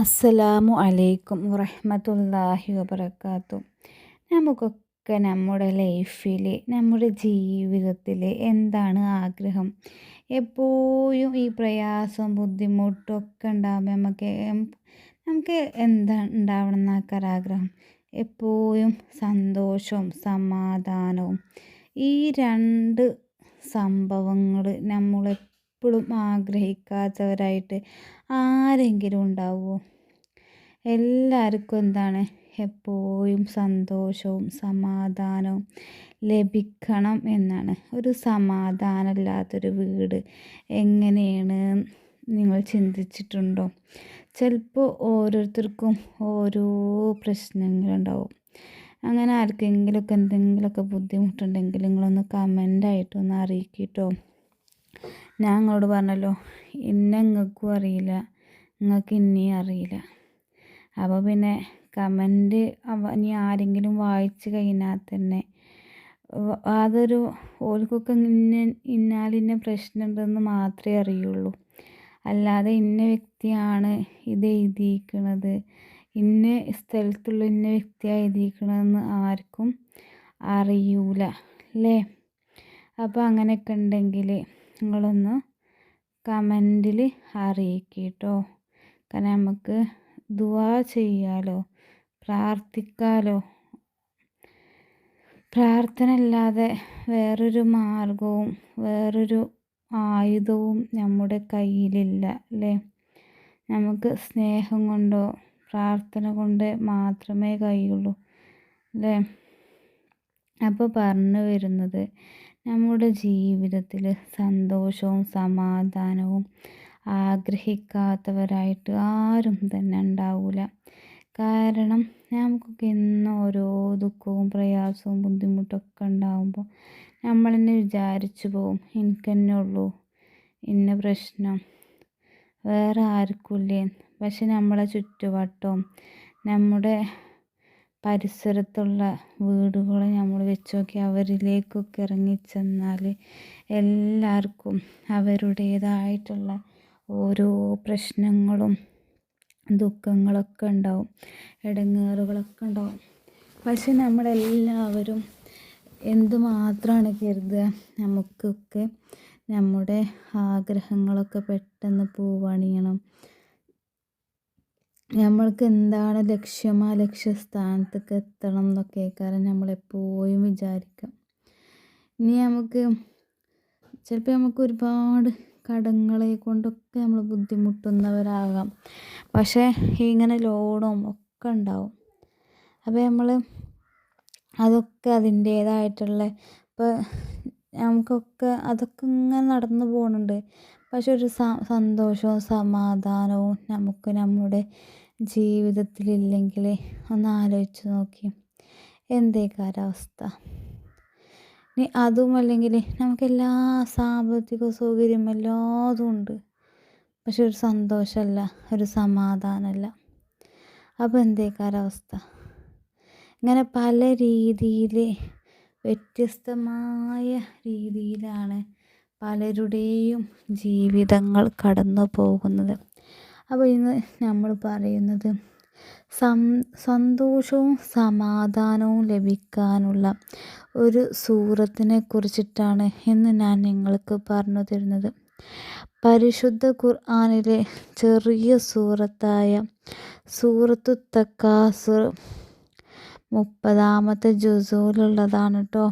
അസ്സലാമു അലൈക്കും വറഹമത്തല്ലാഹി വബർക്കാത്തു നമുക്കൊക്കെ നമ്മുടെ ലൈഫിൽ നമ്മുടെ ജീവിതത്തിൽ എന്താണ് ആഗ്രഹം? എപ്പോഴും ഈ പ്രയാസം ബുദ്ധിമുട്ടും ഒക്കെ ഉണ്ടാകുമ്പോൾ നമുക്ക് നമുക്ക് എന്താ ഉണ്ടാവണം എന്നാക്കാൻ ആഗ്രഹം എപ്പോഴും സന്തോഷവും സമാധാനവും. ഈ രണ്ട് സംഭവങ്ങൾ നമ്മളെപ്പോഴും ആഗ്രഹിക്കാത്തവരായിട്ട് ആരെങ്കിലും ഉണ്ടാവുമോ എല്ലാവർക്കും എന്താണ് എപ്പോഴും സന്തോഷവും സമാധാനവും ലഭിക്കണം എന്നാണ്. ഒരു സമാധാനമില്ലാത്തൊരു വീട് എങ്ങനെയാണ് നിങ്ങൾ ചിന്തിച്ചിട്ടുണ്ടോ? ചിലപ്പോൾ ഓരോരുത്തർക്കും ഓരോ പ്രശ്നങ്ങളുണ്ടാവും. അങ്ങനെ ആർക്കെങ്കിലുമൊക്കെ എന്തെങ്കിലുമൊക്കെ ബുദ്ധിമുട്ടുണ്ടെങ്കിൽ നിങ്ങളൊന്ന് കമന്റായിട്ടൊന്ന് അറിയിക്കട്ടോ. ഞാൻ നിങ്ങളോട് പറഞ്ഞല്ലോ ഇന്ന നിങ്ങൾക്കും അറിയില്ല നിങ്ങൾക്ക് ഇനിയും അറിയില്ല. അപ്പോൾ പിന്നെ കമന്റ് ഇനി ആരെങ്കിലും വായിച്ച് കഴിഞ്ഞാൽ തന്നെ അതൊരു ഓൽക്കൊക്കെ ഇന്ന ഇന്നാലിന്ന പ്രശ്നമുണ്ടെന്ന് മാത്രമേ അറിയുള്ളൂ. അല്ലാതെ ഇന്ന വ്യക്തിയാണ് ഇത് എഴുതിയിരിക്കുന്നത് ഇന്ന സ്ഥലത്തുള്ള ഇന്ന വ്യക്തിയാണ് എഴുതിയിരിക്കണതെന്ന് ആർക്കും അറിയൂല അല്ലേ അപ്പോൾ അങ്ങനെയൊക്കെ ഉണ്ടെങ്കിൽ നിങ്ങളൊന്ന് കമന്റിൽ അറിയിക്കട്ടോ. കാരണം നമുക്ക് ദുവാ ചെയ്യാലോ പ്രാർത്ഥിക്കാലോ. പ്രാർത്ഥന അല്ലാതെ വേറൊരു മാർഗവും വേറൊരു ആയുധവും നമ്മുടെ കയ്യിലില്ല അല്ലേ? നമുക്ക് സ്നേഹം കൊണ്ടോ പ്രാർത്ഥന കൊണ്ട് മാത്രമേ കഴിയുള്ളൂ അല്ലേ? അപ്പോൾ പറഞ്ഞു വരുന്നത് നമ്മുടെ ജീവിതത്തിൽ സന്തോഷവും സമാധാനവും ആഗ്രഹിക്കാത്തവരായിട്ട് ആരും തന്നെ ഉണ്ടാവില്ല കാരണം നമുക്കൊക്കെ എന്നും ഓരോ ദുഃഖവും പ്രയാസവും ബുദ്ധിമുട്ടൊക്കെ ഉണ്ടാകുമ്പോൾ നമ്മൾ തന്നെ വിചാരിച്ചു പോവും എനിക്ക് തന്നെ ഉള്ളൂ ഇന്ന പ്രശ്നം വേറെ ആർക്കുമില്ലേ പക്ഷെ നമ്മളെ ചുറ്റുവട്ടവും നമ്മുടെ പരിസരത്തുള്ള വീടുകൾ നമ്മൾ വെച്ച് നോക്കി അവരിലേക്കൊക്കെ ഇറങ്ങിച്ചെന്നാൽ എല്ലാവർക്കും അവരുടേതായിട്ടുള്ള ഓരോ പ്രശ്നങ്ങളും ദുഃഖങ്ങളൊക്കെ ഉണ്ടാവും ഇടങ്ങേറുകളൊക്കെ ഉണ്ടാവും. പക്ഷെ നമ്മളെല്ലാവരും എന്തുമാത്രമാണ് കരുതുക? നമുക്കൊക്കെ നമ്മുടെ ആഗ്രഹങ്ങളൊക്കെ പെട്ടെന്ന് പൂവണിയണം. നമ്മൾക്ക് എന്താണ് ലക്ഷ്യം? ആ ലക്ഷ്യസ്ഥാനത്തേക്ക് എത്തണം എന്നൊക്കെ കാരണം നമ്മളെപ്പോഴും വിചാരിക്കാം. ഇനി നമുക്ക് ചിലപ്പോൾ നമുക്ക് ഒരുപാട് കടങ്ങളെ കൊണ്ടൊക്കെ നമ്മൾ ബുദ്ധിമുട്ടുന്നവരാകാം. പക്ഷേ ഇങ്ങനെ ലോണും ഒക്കെ ഉണ്ടാവും. അപ്പോൾ നമ്മൾ അതൊക്കെ അതിന്റേതായിട്ടുള്ള ഇപ്പോൾ നമുക്കൊക്കെ അതൊക്കെ ഇങ്ങനെ നടന്നു പോകുന്നുണ്ട് പക്ഷെ ഒരു സന്തോഷവും സമാധാനവും നമുക്ക് നമ്മുടെ ജീവിതത്തിലില്ലെങ്കിൽ ഒന്ന് ആലോചിച്ച് നോക്കി. എന്തേക്കാരം അവസ്ഥ ഇനി അതും അല്ലെങ്കിൽ നമുക്ക് എല്ലാ സാമ്പത്തിക സൗകര്യം എല്ലാതും ഉണ്ട്. പക്ഷെ ഒരു സന്തോഷമല്ല ഒരു സമാധാനമല്ല. അപ്പോൾ എന്തേക്കാരം അവസ്ഥ ഇങ്ങനെ പല രീതിയിൽ വ്യത്യസ്തമായ രീതിയിലാണ് പലരുടെയും ജീവിതങ്ങൾ കടന്നു പോകുന്നത്. അപ്പോൾ ഇന്ന് നമ്മൾ പറയുന്നത് സം സന്തോഷവും സമാധാനവും ലഭിക്കാനുള്ള ഒരു സൂറത്തിനെ കുറിച്ചിട്ടാണ് ഇന്ന് ഞാൻ നിങ്ങൾക്ക് പറഞ്ഞു തരുന്നത്. പരിശുദ്ധ ഖുർആാനിലെ ചെറിയ സൂറത്തായ സൂറത്തു തക്കാസുർ മുപ്പതാമത്തെ ജുസൂലുള്ളതാണ് കേട്ടോ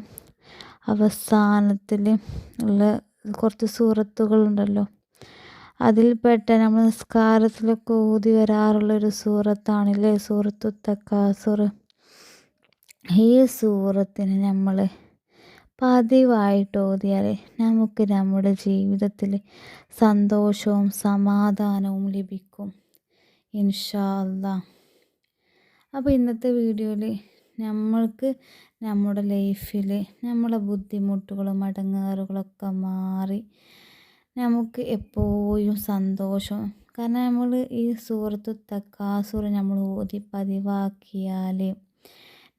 അവസാനത്തിൽ ഉള്ള കുറച്ച് സൂറത്തുകളുണ്ടല്ലോ. അതിൽപ്പെട്ട നമ്മൾ നിസ്കാരത്തിലൊക്കെ ഊതി വരാറുള്ളൊരു സൂറത്താണല്ലേ സൂറത്തു ഈ സൂറത്തിന് നമ്മൾ പതിവായിട്ട് ഓതിയാൽ നമുക്ക് നമ്മുടെ ജീവിതത്തിൽ സന്തോഷവും സമാധാനവും ലഭിക്കും. ഇൻഷാ അല്ലാ അപ്പോൾ ഇന്നത്തെ വീഡിയോയിൽ നമ്മൾക്ക് നമ്മുടെ ലൈഫിൽ നമ്മളെ ബുദ്ധിമുട്ടുകളും അടങ്ങാറുകളൊക്കെ മാറി നമുക്ക് എപ്പോഴും സന്തോഷം. കാരണം നമ്മൾ ഈ സൂറത്ത് തക്കാസുർ നമ്മൾ ഓതി പതിവാക്കിയാൽ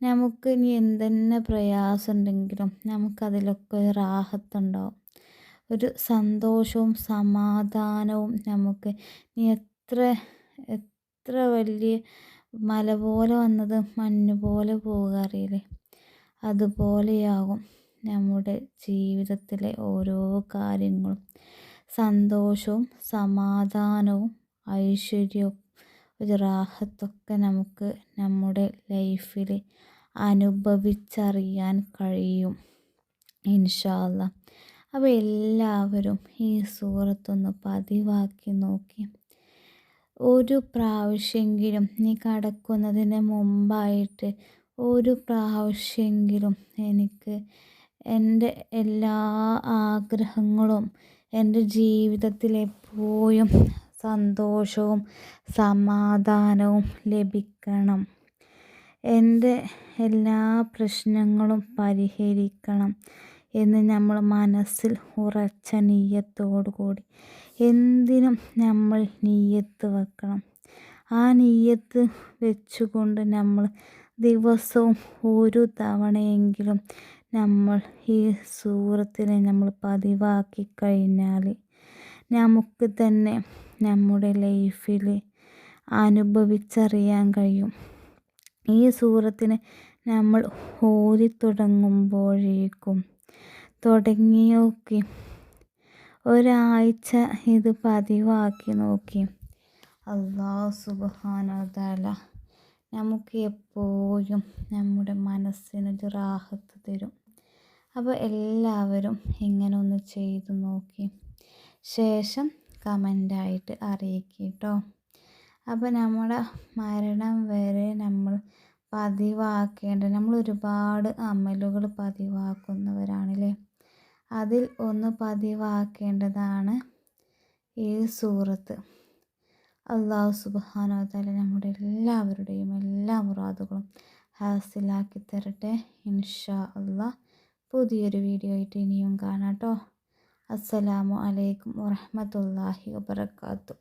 നമുക്ക് ഇനി എന്തെന്നെ പ്രയാസം ഉണ്ടെങ്കിലും നമുക്കതിലൊക്കെ റാഹത്തുണ്ടാവും ഒരു സന്തോഷവും സമാധാനവും നമുക്ക് ഇനി എത്ര എത്ര വലിയ മല പോലെ വന്നത് മഞ്ഞ് പോലെ പോവുക അറിയില്ലേ? അതുപോലെയാകും നമ്മുടെ ജീവിതത്തിലെ ഓരോ കാര്യങ്ങളും. സന്തോഷവും സമാധാനവും ഐശ്വര്യവും ഒരു റാഹത്തൊക്കെ നമുക്ക് നമ്മുടെ ലൈഫിൽ അനുഭവിച്ചറിയാൻ കഴിയും. ഇൻഷാല്ല അപ്പോൾ എല്ലാവരും ഈ സൂറത്തൊന്ന് പതിവാക്കി നോക്കി. ഒരു പ്രാവശ്യമെങ്കിലും നീ കടക്കുന്നതിന് മുമ്പായിട്ട് ഒരു പ്രാവശ്യമെങ്കിലും എനിക്ക് എന്റെ എല്ലാ ആഗ്രഹങ്ങളും എന്റെ ജീവിതത്തിലെപ്പോഴും സന്തോഷവും സമാധാനവും ലഭിക്കണം. എന്റെ എല്ലാ പ്രശ്നങ്ങളും പരിഹരിക്കണം. എന്ന് നമ്മൾ മനസ്സിൽ ഉറച്ച നീയത്തോടു കൂടി. എന്തിനും നമ്മൾ നീയത്ത് വെക്കണം. ആ നീയത്ത് വെച്ചുകൊണ്ട് നമ്മൾ ദിവസവും ഒരു തവണയെങ്കിലും നമ്മൾ ഈ സൂറത്തിനെ നമ്മൾ പതിവാക്കി കഴിഞ്ഞാൽ നമുക്ക് തന്നെ നമ്മുടെ ലൈഫിൽ അനുഭവിച്ചറിയാൻ കഴിയും. ഈ സൂറത്തിനെ നമ്മൾ ഓതി തുടങ്ങുമ്പോഴേക്കും തുടങ്ങി നോക്കി ഒരാഴ്ച ഇത് പതിവാക്കി നോക്കി. അള്ളാഹു സുബാനോതാല നമുക്ക് എപ്പോഴും നമ്മുടെ മനസ്സിനൊരു റാഹത്ത് തരും. അപ്പോൾ എല്ലാവരും ഇങ്ങനെ ഒന്ന് ചെയ്തു നോക്കി. ശേഷം കമന്റായിട്ട് അറിയിക്കുക അപ്പോൾ നമ്മുടെ മരണം വരെ പതിവാക്കേണ്ട. നമ്മൾ ഒരുപാട് അമലുകൾ പതിവാക്കുന്നവരാണല്ലേ? അതിൽ ഒന്ന് പതിവാക്കേണ്ടതാണ് ഈ സൂറത്ത്. അള്ളാഹു സുബാനോ തല നമ്മുടെ എല്ലാവരുടെയും എല്ലാ മുറാദുകളും ഹാസിലാക്കി തരട്ടെ ഇൻഷാ അള്ളാഹ് പുതിയൊരു വീഡിയോ ആയിട്ട് ഇനിയും കാണാം കേട്ടോ. അസ്സലാമു അലൈക്കും വറഹമത്തല്ലാഹി വബർക്കാത്തു